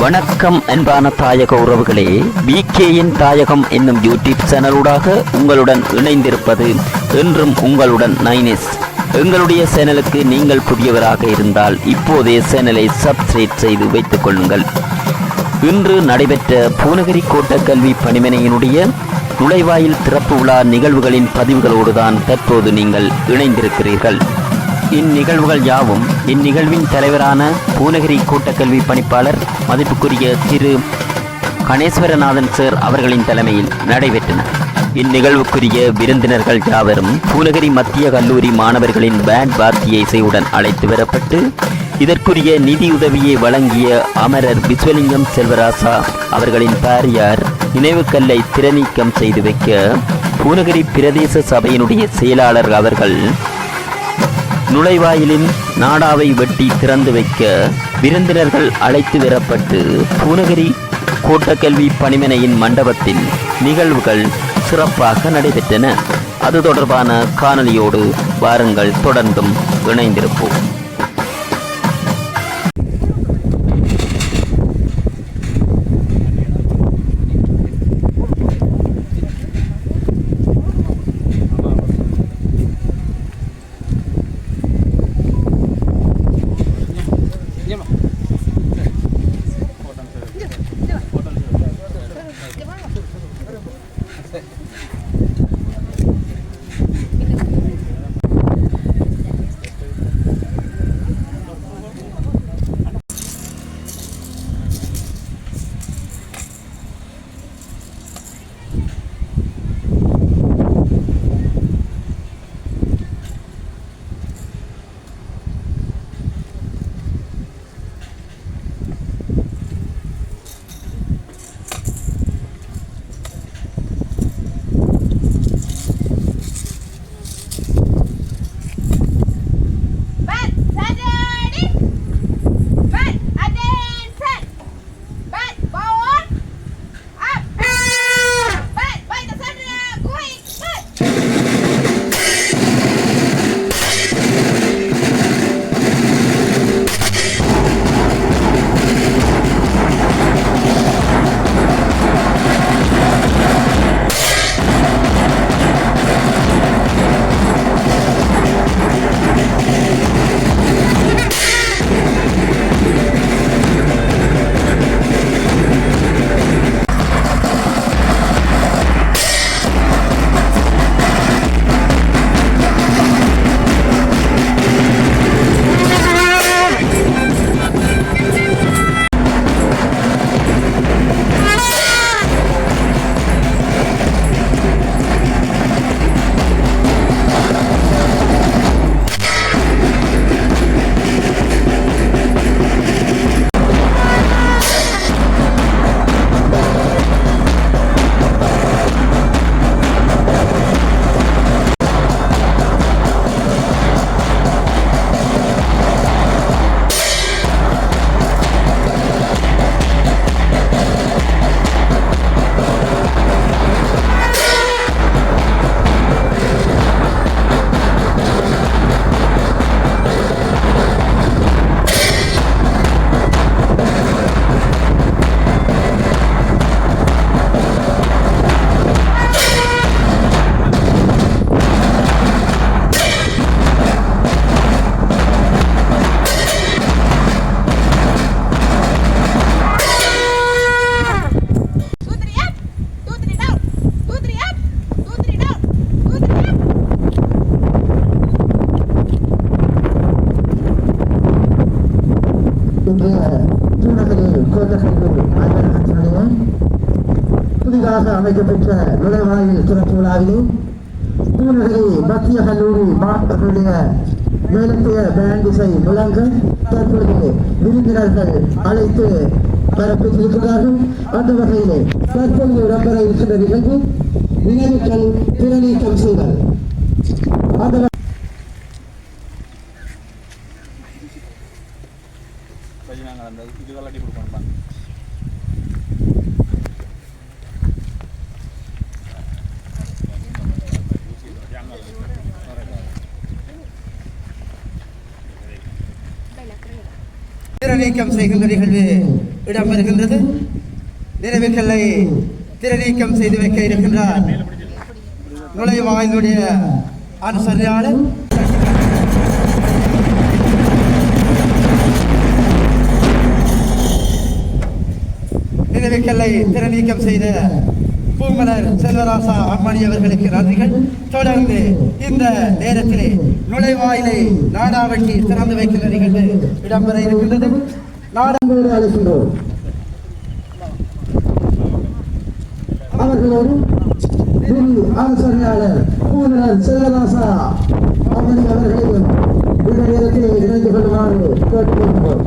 வணக்கம் அன்பான தாயக உறவுகளே விகேயின் தாயகம் என்னும் யூடியூப் சேனலூடாக உங்களுடன் இணைந்திருப்பது என்றும் உங்களுடன் நைனிஸ். எங்களுடைய சேனலுக்கு நீங்கள் புதியவராக இருந்தால் இப்போதே சேனலை சப்ஸ்கிரைப் செய்து வைத்துக் கொள்ளுங்கள். இன்று நடைபெற்ற பூனகிரி கோட்ட கல்வி பணிமனையினுடைய நுழைவாயில் திறப்பு விழா நிகழ்வுகளின் பதிவுகளோடுதான் தற்போது நீங்கள் இணைந்திருக்கிறீர்கள். இந்நிகழ்வுகள் யாவும் இந்நிகழ்வின் தலைவரான பூனகிரி கூட்டக்கல்வி பணிப்பாளர் மதிப்புக்குரிய திரு. கணேஸ்வரநாதன் சார் அவர்களின் தலைமையில் நடைபெற்றன. இந்நிகழ்வுக்குரிய விருந்தினர்கள் யாவரும் பூனகிரி மத்திய கல்லூரி மாணவர்களின் பேண்ட் வாத்திய இசையுடன் அழைத்து வரப்பட்டு இதற்குரிய நிதியுதவியை வழங்கிய அமரர் விஸ்வலிங்கம் செல்வராசா அவர்களின் பாரியார் நினைவுக்கல்லை திறநீக்கம் செய்து வைக்க பூனகிரி பிரதேச சபையினுடைய செயலாளர் அவர்கள் நுழைவாயிலின் நாடாவை வெட்டி திறந்து வைக்க விருந்தினர்கள் அழைத்து வரப்பட்டு பூனகிரி கூட்டக்கல்வி பணிமனையின் மண்டபத்தில் நிகழ்வுகள் சிறப்பாக நடைபெற்றன. அது தொடர்பான காணொலியோடு வாருங்கள். தொடர்ந்தும் இணைந்திருப்போம். அமைக்கப்பெற்ற நுழைவாயில் திறப்பு விழாவிலே பூநகரி மத்திய கல்லூரி மாணவர்களுடைய மேலத்திய பேண்ட் இசை முழங்க தற்பொழுது விருந்தினர்கள் அழைத்து வரப்பெற்றிருக்கிறார்கள் அந்த வகையிலே தற்பொழுது இடம்பெற இருக்கின்ற நிகழ்வு நினைவுகள் திறநீக்கம் செய்தல். அந்த வ- கொஞ்சம் நாங்கள் அந்த இது விளாட்டி கொடுப்போம்ப்பா நீக்கம் நிகழ்வு இடம்பெறுகின்றது. நினைவுகளை திறநீக்கம் செய்து வைக்க இருக்கின்றார். நுழைவாயிலுடைய அனுசரியாளர் நினைவுகளை திறநீக்கம் செய்த பூமலர் செல்வராசா அம்மணி அவர்களுக்கு நன்றிகள். தொடர்ந்து இந்த நேரத்திலே நுழைவாயிலை நாடாவட்டி திறந்து வைக்கின்ற நிகழ்வு இடம்பெற இருக்கின்றது. நாடா அழைக்கின்றோம். அவர்களோடு திரு ஆலோசனையாளர் பூனர் செல்வராசா அவமணி அவர்களையும் இந்த இணைந்து கொள்ளுமாறு கேட்டுக்கொள்கிறோம்.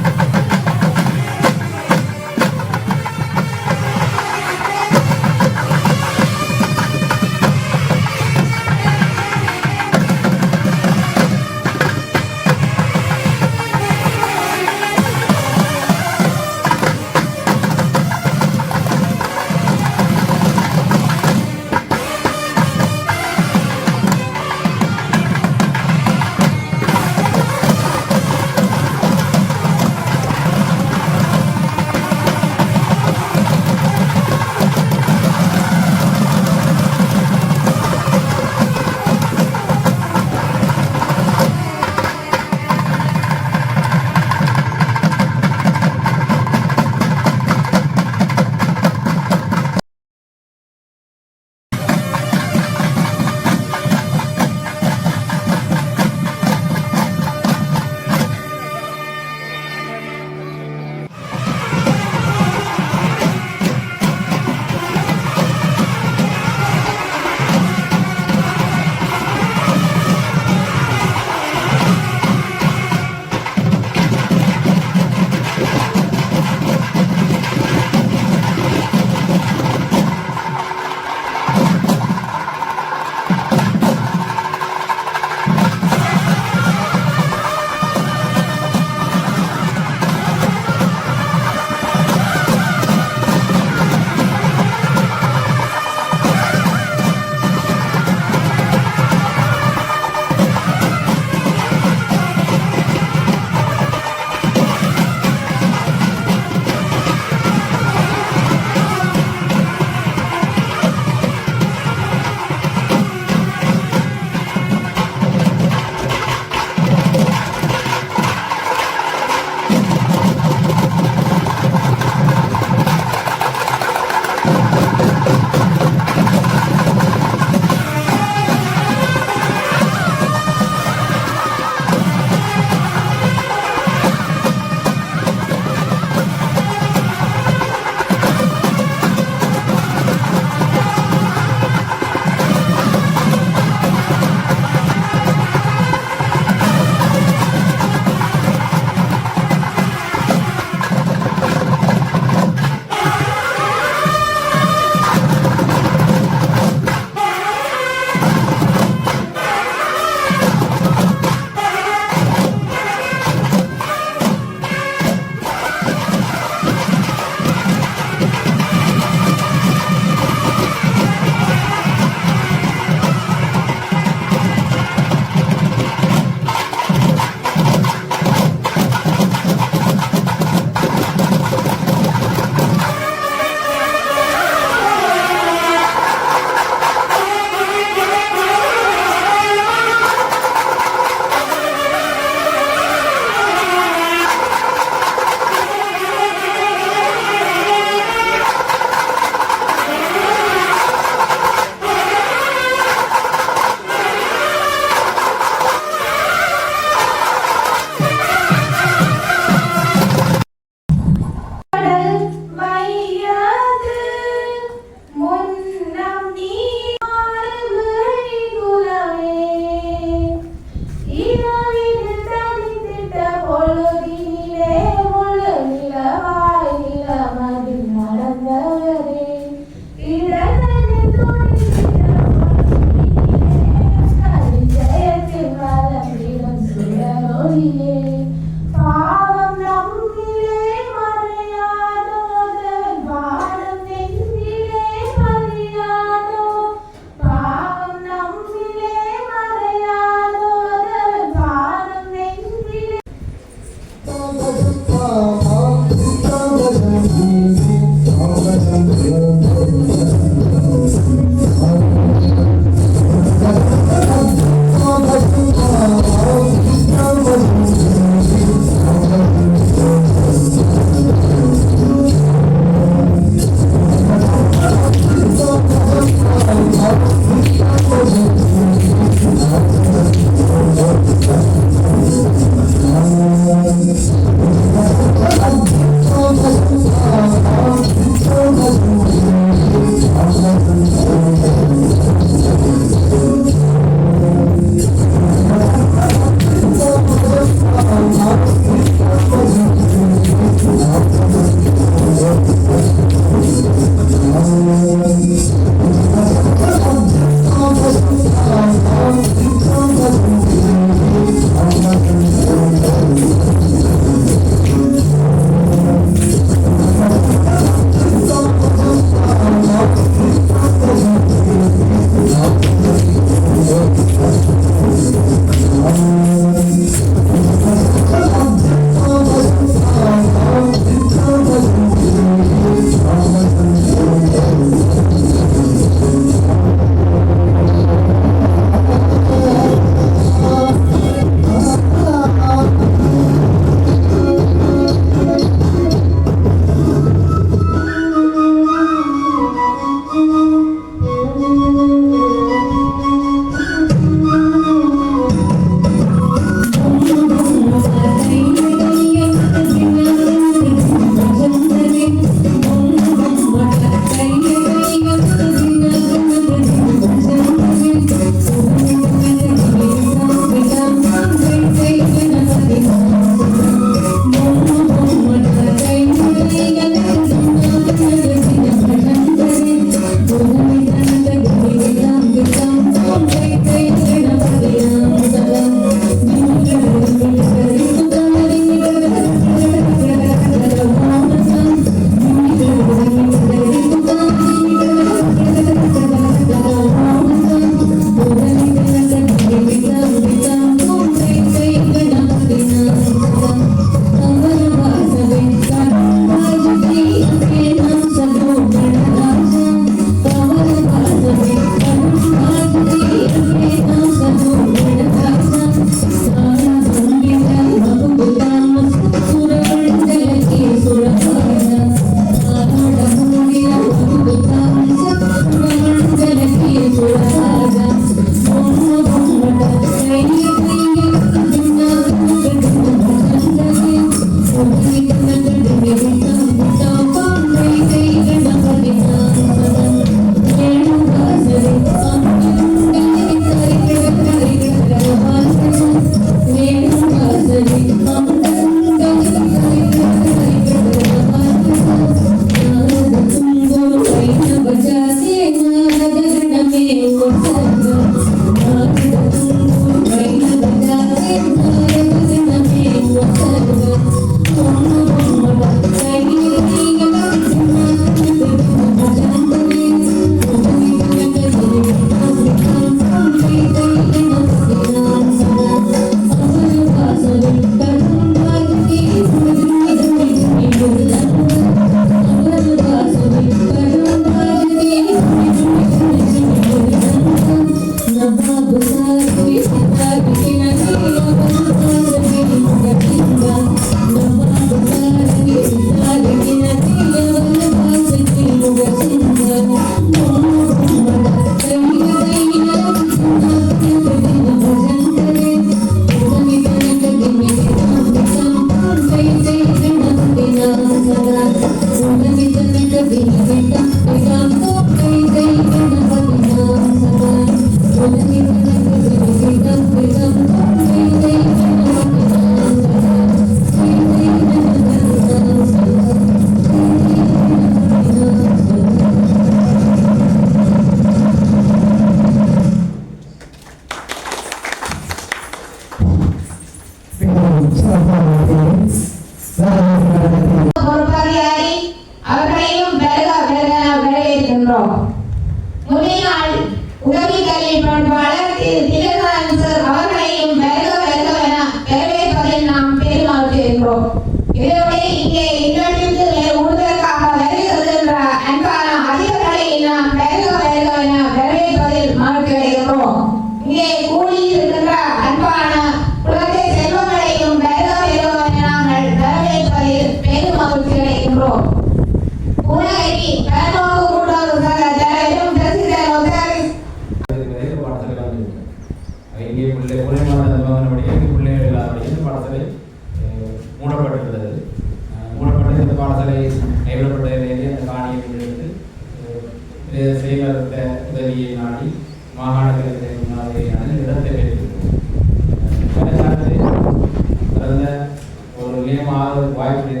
Ángel.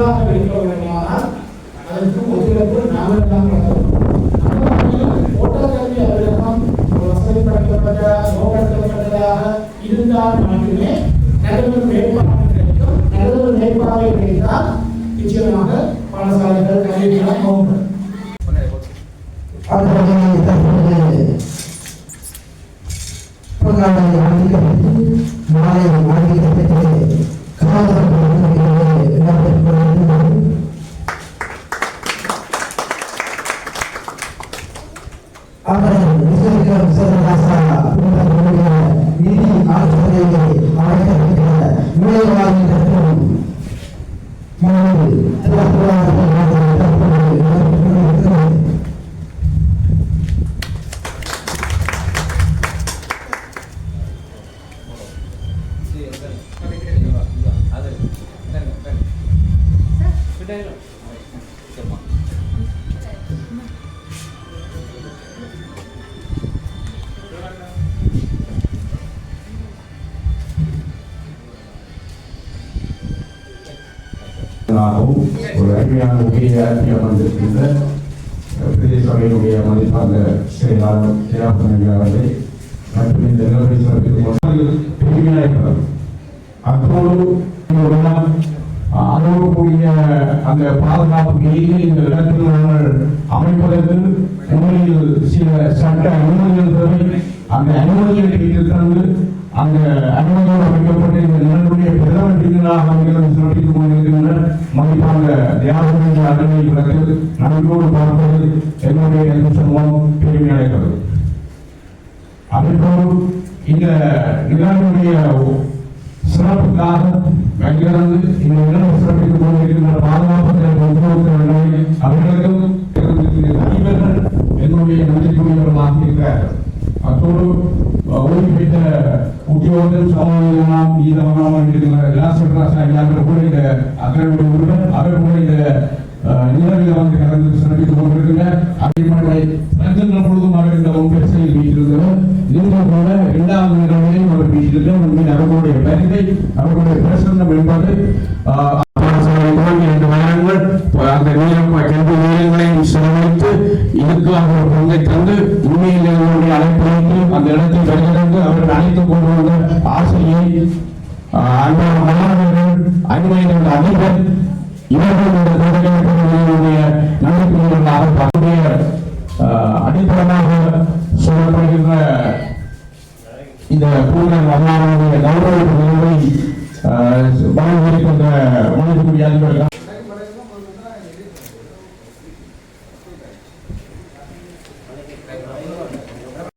கட்டமைப்பும் நன்றாக வேண்டுமானால் அதற்கு ஒத்துழைப்பு நாங்கள் தான் ஓட்டக்கல்வி அலுவலகம் வசதிப்படுத்தப்பட்ட இருந்தால் மட்டுமே நல்ல மேம்பாடு கிடைக்கும். நல்ல மேம்பாடு கிடைத்தால் நிச்சயமாக ஒரு அருமையான உரையாற்றி அமர்ந்திருக்கின்ற பிரதேச சபையினுடைய மதிப்பாக செயலாளர் ஜெயாபதி அவர்களை மற்றும் இந்த நிலவரை சபையில் பெருமையாக இருக்கிறது அத்தோடு அணுகக்கூடிய அந்த பாதுகாப்பு மீறி இந்த இடத்தில் நாங்கள் அமைப்பதற்கு உண்மையில் சில சட்ட அனுமதிகள் தேவை. அந்த அனுமதிகளை பெற்றிருக்கிறது அந்த அனுமதியோடு அமைக்கப்பட்ட இந்த நிலனுடைய பிரதம விருந்தினராக அமைகிறது சிறப்பித்துக் கொண்டிருக்கின்ற மதிப்பாக தியாகத்தின் அருமை விளக்கு நன்றியோடு பார்ப்பது என்னுடைய சமூகம் பெருமை அடைகிறது அதேபோல் இந்த நிகழ்வுடைய சிறப்புக்காக அங்கிருந்து இந்த நிகழ்வு சிறப்பித்துக் கொண்டிருக்கின்ற பாதுகாப்பு உத்தியோகத்தவர்களை அவர்களுக்கும் என்னுடைய நன்றிக்குரியவர்களாக இருக்கிறார்கள். அத்தோடு உத்தியோகத்தில் சமூகம் ஈதமாம் இருக்கிற இலாசராசா ஐயாக்கள் கூட இந்த அக்கறையுடைய உறுப்பினர் அவர் கூட இந்த நிலவில் வந்து கலந்து சிறப்பித்துக் அடிமனை பொழுதும் அவர் இந்த வீட்டிருந்தவர் இரண்டாவது அவர் வீட்டிருக்கிறார் உண்மையில் அவர்களுடைய பரிதை அவர்களுடைய பிரசன்னம் என்பது ஆஹ், இரண்டு வாரங்கள் அந்த நேரம் கல்வி நீரங்களையும் செலவழித்து இதுக்கு அவர் பங்கை தந்து உண்மையில் அழைப்பு அந்த இடத்தில் Thank you.